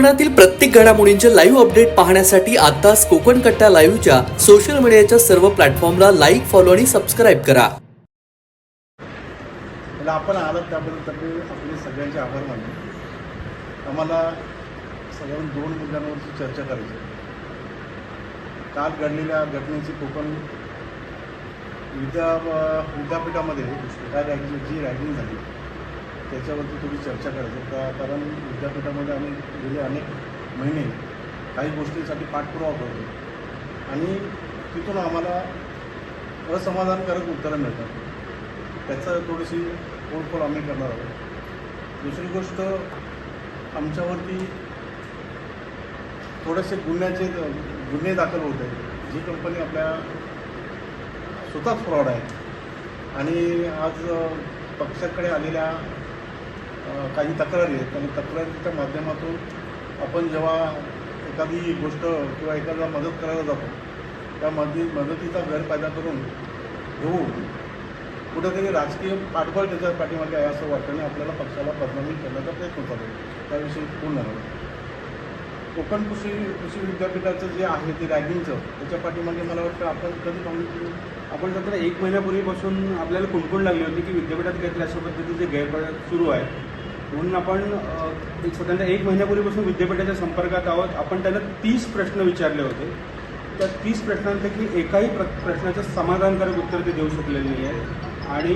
कोकणातील प्रत्येक घडामोडींचे लाईव्ह अपडेट पाहण्यासाठी आताच कोकण कट्टा लाईव्हच्या सोशल मीडियाच्या सर्व प्लॅटफॉर्मला लाईक फॉलो आणि सबस्क्राईब करा आपण आलात त्याबद्दल तरी आपले सगळ्यांचे आभार मानले आम्हाला सगळ्यांना दोन मुद्द्यांवरची चर्चा करायची आहे. काल घडलेल्या घटनेची कोकण विद्या विद्यापीठामध्ये काय रॅगिंग जी रॅगिंग झाली त्याच्यावरती थोडी चर्चा करायची. का कारण विद्यापीठामध्ये आम्ही गेले अनेक महिने काही गोष्टींसाठी पाठपुरावा करतो. आणि तिथून आम्हाला असमाधानकारक उत्तरं मिळतात. त्याचं थोडीशी ओळखोल आम्ही करणार आहोत. दुसरी गोष्ट आमच्यावरती थोडेसे गुन्ह्याचे गुन्हे दाखल होत आहेत. जी कंपनी आपल्या स्वतःच फ्रॉड आहे. आणि आज पक्षाकडे आलेल्या काही तक्रारी आहेत. आणि तक्रारीच्या माध्यमातून आपण जेव्हा एखादी गोष्ट किंवा एखादा मदत करायला जातो त्या मदती मदतीचा गैरफायदा करून घेऊन कुठेतरी राजकीय पाठबळ त्याच्या पाठीमागे आहे असं वाटतं आणि आपल्याला पक्षाला बदनामी करण्याचा प्रयत्न चालू आहे. त्याविषयी पूर्ण कोकण कृषी कृषी विद्यापीठाचं जे आहे ते रॅगिंगचं त्याच्या पाठीमागे मला वाटतं आपण कधी पाहून आपण सध्या एक महिन्यापूर्वीपासून आपल्याला कुणकुण लागली होती की विद्यापीठात काहीतरी अशा पद्धतीचे गैरप्रकार सुरू आहे म्हणून आपण एक स्वतंत्र एक महिन्यापूर्वीपासून विद्यापीठाच्या संपर्कात आहोत. आपण त्यांना तीस प्रश्न विचारले होते. त्या तीस प्रश्नांपैकी एकाही प्र प्रश्नाचं समाधानकारक उत्तर ते देऊ शकलेले नाही आहे आणि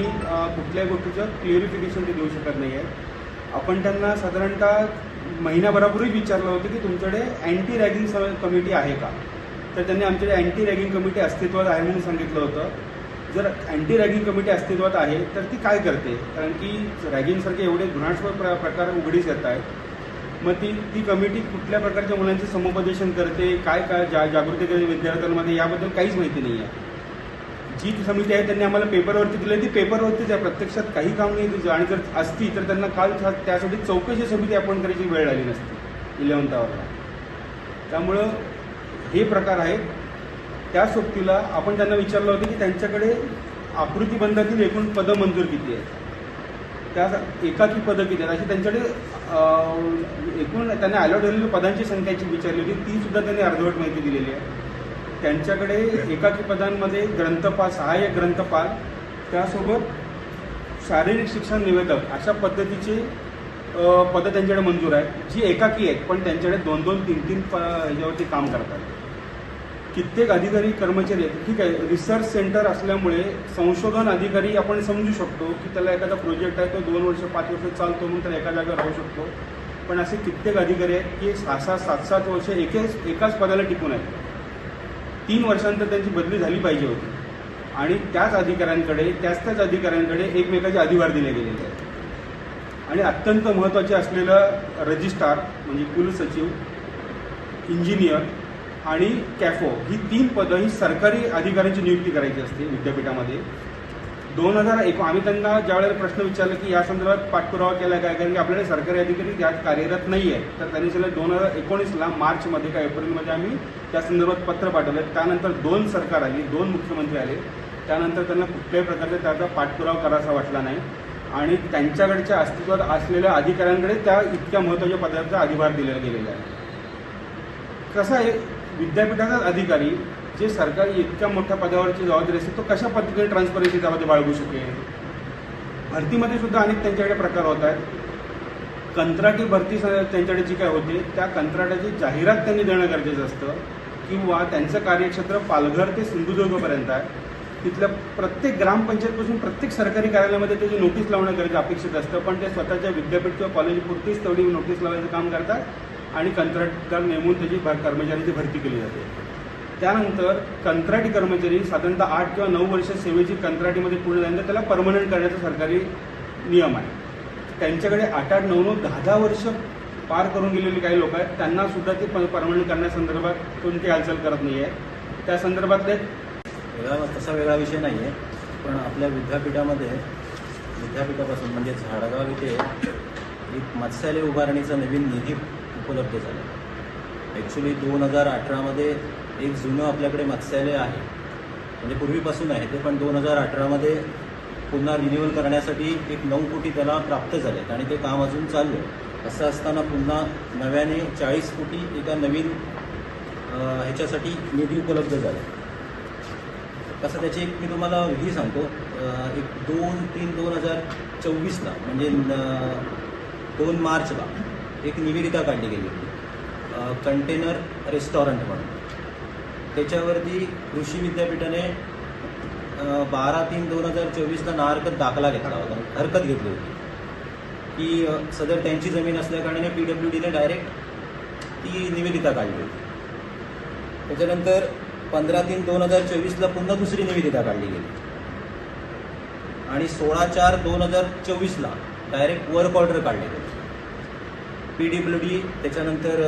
कुठल्याही गोष्टीचं क्लिअरिफिकेशन ते देऊ शकत नाही आहे आपण त्यांना साधारणतः महिन्याभरापूर्वी विचारलं होतं की तुमच्याकडे अँटी रॅगिंग कमिटी आहे का? तर त्यांनी आमच्याकडे अँटी रॅगिंग कमिटी अस्तित्वात आहे म्हणून सांगितलं होतं. जर अँटी रॅगिंग कमिटी अस्तित्वात आहे तर ती काय करते? कारण की रॅगिंगसारखे एवढे घृणास्पद प्र प्रकार उघडीस येत आहेत. मग ती ती कमिटी कुठल्या प्रकारच्या मुलांचे समुपदेशन करते? काय काय जा जागृती करते विद्यार्थ्यांमध्ये याबद्दल काहीच माहिती नाही आहे. जी समिती आहे त्यांनी आम्हाला पेपरवरती दिली ती पेपरवरतीच आहे. प्रत्यक्षात काही काम नाही. तुझं आणि जर असती तर त्यांना काल त्यासाठी चौकशी समिती अपॉइंट करायची वेळ आली नसती. इलेव्हन्थ आवरला त्यामुळं हे प्रकार आहेत. त्या सोबतीला आपण त्यांना विचारलं होतं की त्यांच्याकडे आकृतीबंधातील एकूण पदं मंजूर किती आहेत? त्या एकाकी पदं किती आहेत? अशी त्यांच्याकडे एकूण त्यांना अलॉट झालेली पदांची संख्याची विचारली होती. ती सुद्धा त्यांनी अर्धवट माहिती दिलेली आहे. त्यांच्याकडे एकाकी पदांमध्ये ग्रंथपाल सहाय्यक ग्रंथपाल त्यासोबत शारीरिक शिक्षण निवेदक अशा पद्धतीचे पदं त्यांच्याकडे मंजूर आहेत जी एकाकी आहेत. पण त्यांच्याकडे दोन दोन तीन तीन प याच्यावरती काम करतात. कित्येक अधिकारी कर्मचारी आहेत ठीक आहे रिसर्च सेंटर असल्यामुळे संशोधन अधिकारी आपण समजू शकतो की त्याला एखादा प्रोजेक्ट आहे तो दोन वर्ष पाच वर्ष चालतो म्हणून त्याला एका जागा राहू शकतो. पण असे कित्येक अधिकारी आहेत की सहा सहा सात सात वर्ष एकेच एकाच पदाला टिकून आहेत. तीन वर्षांतर त्यांची बदली झाली पाहिजे होती. आणि त्याच अधिकाऱ्यांकडे त्याच त्याच अधिकाऱ्यांकडे एकमेकाचे अधिवार दिले गेलेले आहेत. आणि अत्यंत महत्त्वाचे असलेलं रजिस्ट्रार म्हणजे कुलसचिव इंजिनियर आणि कॅफो ही तीन पदं ही सरकारी अधिकाऱ्यांची नियुक्ती करायची असते विद्यापीठामध्ये. दोन हजार एक आम्ही त्यांना ज्यावेळेला प्रश्न विचारला की या संदर्भात पाठपुरावा केला काय? कारण की आपल्याकडे सरकारी अधिकारी त्यात कार्यरत नाही आहे तर त्यांनी सांगितलं दोन हजार एकोणीसला मार्चमध्ये का एप्रिलमध्ये आम्ही त्या संदर्भात पत्र पाठवलं. त्यानंतर दोन सरकार आली दोन मुख्यमंत्री आले. त्यानंतर त्यांना कुठल्याही प्रकारचा त्याचा पाठपुरावा करायचा वाटला नाही. आणि त्यांच्याकडच्या अस्तित्वात असलेल्या अधिकाऱ्यांकडे त्या इतक्या महत्त्वाच्या पदाचा अधिभार दिला गेलेला आहे. कसं आहे विद्यापीठाचा अधिकारी जे सरकारी इतक्या मोठ्या पदावरची जबाबदारी असते तो कशा पद्धतीने ट्रान्सपरन्सी त्यामध्ये बाळगू शकेल? भरतीमध्ये सुद्धा अनेक त्यांच्याकडे प्रकार होत आहेत. कंत्राटी भरती त्यांच्याकडे जी काय होते त्या कंत्राटाची जाहिरात त्यांनी देणं गरजेचं असतं किंवा त्यांचं कार्यक्षेत्र पालघर ते सिंधुदुर्गपर्यंत आहे. तिथल्या प्रत्येक ग्रामपंचायतपासून प्रत्येक सरकारी कार्यालयामध्ये त्याची नोटीस लावणं गरजेचं अपेक्षित असतं. पण ते स्वतःच्या विद्यापीठ किंवा कॉलेजपुरतीच तेवढी नोटीस लावायचं काम करतात. आणि कंत्राटदार नेमून त्याची भर कर्मचाऱ्यांची भरती केली जाते. त्यानंतर कंत्राटी कर्मचारी साधारणतः आठ किंवा नऊ वर्ष सेवेची कंत्राटीमध्ये पूर्ण झाल्यानंतर त्याला परमनंट करण्याचा सरकारी नियम आहे. त्यांच्याकडे आठ आठ नऊ नऊ दहा दहा वर्ष पार करून गेलेले काही लोक आहेत. त्यांना सुद्धा ते परमनंट करण्यासंदर्भात कोणती हालचाल करत नाही आहे. त्या संदर्भातले वेगळा तसा वेगळा विषय नाही आहे. पण आपल्या विद्यापीठामध्ये विद्यापीठापासून म्हणजे झाडगाव इथे एक मत्स्यालय उभारणीचा नवीन निधी उपलब्ध झालं. ॲक्च्युली दोन हजार अठरामध्ये एक जुनं आपल्याकडे मत्स्यालय आहे. म्हणजे पूर्वीपासून आहे ते पण दोन हजार अठरामध्ये पुन्हा रिन्युअल करण्यासाठी एक नऊ कोटी त्याला प्राप्त झालेत आणि ते काम अजून चालू आहे. असं असताना पुन्हा नव्याने चाळीस कोटी एका नवीन ह्याच्यासाठी निधी उपलब्ध झाला. कसं त्याची एक मी तुम्हाला ही सांगतो एक दोन तीन दोन हजार चोवीसला म्हणजे दोन मार्चला एक निवेदिका काढली गेली होती. कंटेनर रेस्टॉरंट म्हणून. त्याच्यावरती कृषी विद्यापीठाने बारा तीन दोन हजार चोवीसला नाहरकत दाखला घेतला होता. हरकत घेतली होती. की सदर त्यांची जमीन असल्याकारणाने पी डब्ल्यू डीने डायरेक्ट ती निवेदिका काढली होती. त्याच्यानंतर पंधरा तीन दोन हजार चोवीसला पुन्हा दुसरी निवेदिका काढली गेली. आणि सोळा चार दोन हजार चोवीसला डायरेक्ट वर्क ऑर्डर काढली गेली. पी डब्ल्यू डी त्याच्यानंतर